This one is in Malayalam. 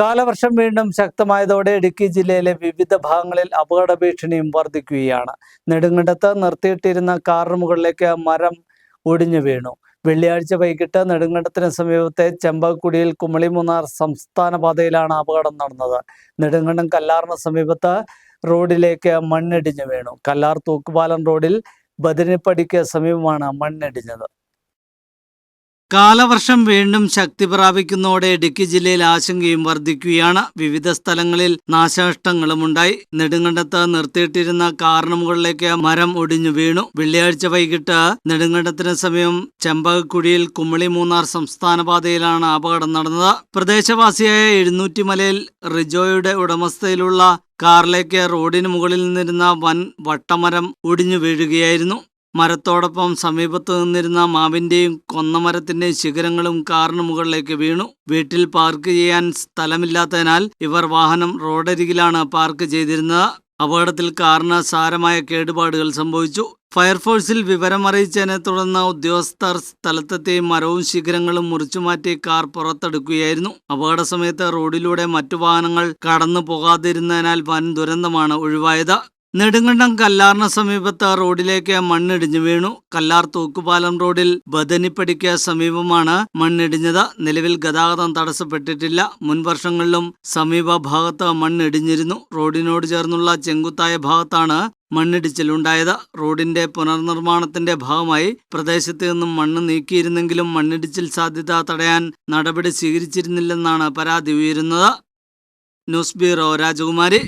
കാലവർഷം വീണ്ടും ശക്തമായതോടെ ഇടുക്കി ജില്ലയിലെ വിവിധ ഭാഗങ്ങളിൽ അപകട ഭീഷണിയും വർദ്ധിക്കുകയാണ് നെടുങ്കണ്ടത്ത് നിർത്തിയിട്ടിരുന്ന കാറിന് മുകളിലേക്ക് മരം ഒടിഞ്ഞു വീണു. വെള്ളിയാഴ്ച വൈകിട്ട് നെടുങ്കണ്ടത്തിന് സമീപത്തെ ചെമ്പക്കുടിയിൽ കുമളി മൂന്നാർ സംസ്ഥാന പാതയിലാണ് അപകടം നടന്നത്. നെടുങ്കണ്ടം കല്ലാറിന് സമീപത്ത് റോഡിലേക്ക് മണ്ണിടിഞ്ഞു വീണു. കല്ലാർ തൂക്കുപാലം റോഡിൽ ബദനിപ്പടിക്ക് സമീപമാണ് മണ്ണിടിഞ്ഞത്. കാലവർഷം വീണ്ടും ശക്തി പ്രാപിക്കുന്നതോടെ ഇടുക്കി ജില്ലയിൽ ആശങ്കയും വർദ്ധിക്കുകയാണ് വിവിധ സ്ഥലങ്ങളിൽ നാശനഷ്ടങ്ങളുമുണ്ടായി. നെടുങ്കണ്ടത്ത് നിർത്തിയിട്ടിരുന്ന കാറിന് മുകളിലേക്ക് മരം ഒടിഞ്ഞു വീണു. വെള്ളിയാഴ്ച വൈകിട്ട് നെടുങ്കണ്ടത്തിന് സമയം ചെമ്പകക്കുഴിയിൽ കുമ്മളി മൂന്നാർ സംസ്ഥാന പാതയിലാണ് അപകടം നടന്നത്. പ്രദേശവാസിയായ എഴുന്നൂറ്റി മലയിൽ റിജോയുടെ ഉടമസ്ഥയിലുള്ള കാറിലേക്ക് റോഡിന് മുകളിൽ നിന്നിരുന്ന വൻ വട്ടമരം ഒടിഞ്ഞു വീഴുകയായിരുന്നു. മരത്തോടൊപ്പം സമീപത്ത് നിന്നിരുന്ന മാവിന്റെയും കൊന്നമരത്തിന്റെയും ശിഖരങ്ങളും കാറിന് മുകളിലേക്ക് വീണു. വീട്ടിൽ പാർക്ക് ചെയ്യാൻ സ്ഥലമില്ലാത്തതിനാൽ ഇവർ വാഹനം റോഡരികിലാണ് പാർക്ക് ചെയ്തിരുന്നത്. അപകടത്തിൽ കാറിന് സാരമായ കേടുപാടുകൾ സംഭവിച്ചു. ഫയർഫോഴ്സിൽ വിവരമറിയിച്ചതിനെ തുടർന്ന് ഉദ്യോഗസ്ഥർ സ്ഥലത്തെത്തി മരവും ശിഖരങ്ങളും മുറിച്ചുമാറ്റി കാർ പുറത്തെടുക്കുകയായിരുന്നു. അപകട സമയത്ത് റോഡിലൂടെ മറ്റു വാഹനങ്ങൾ കടന്നു പോകാതിരുന്നതിനാൽ വൻ ദുരന്തമാണ് ഒഴിവായത്. നെടുങ്കണ്ടം കല്ലാറിന് സമീപത്ത് റോഡിലേക്ക് മണ്ണിടിഞ്ഞു വീണു. കല്ലാർ തൂക്കുപാലം റോഡിൽ ബദനിപ്പടിക്ക് സമീപമാണ് മണ്ണിടിഞ്ഞത്. നിലവിൽ ഗതാഗതം തടസ്സപ്പെട്ടിട്ടില്ല. മുൻവർഷങ്ങളിലും സമീപ ഭാഗത്ത് മണ്ണിടിഞ്ഞിരുന്നു. റോഡിനോട് ചേർന്നുള്ള ചെങ്കുത്തായ ഭാഗത്താണ് മണ്ണിടിച്ചിലുണ്ടായത്. റോഡിന്റെ പുനർനിർമ്മാണത്തിന്റെ ഭാഗമായി പ്രദേശത്ത് നിന്നും മണ്ണ് നീക്കിയിരുന്നെങ്കിലും മണ്ണിടിച്ചിൽ സാധ്യത തടയാൻ നടപടി സ്വീകരിച്ചിരുന്നില്ലെന്നാണ് പരാതി ഉയരുന്നത്. ന്യൂസ് ബ്യൂറോ രാജകുമാരി.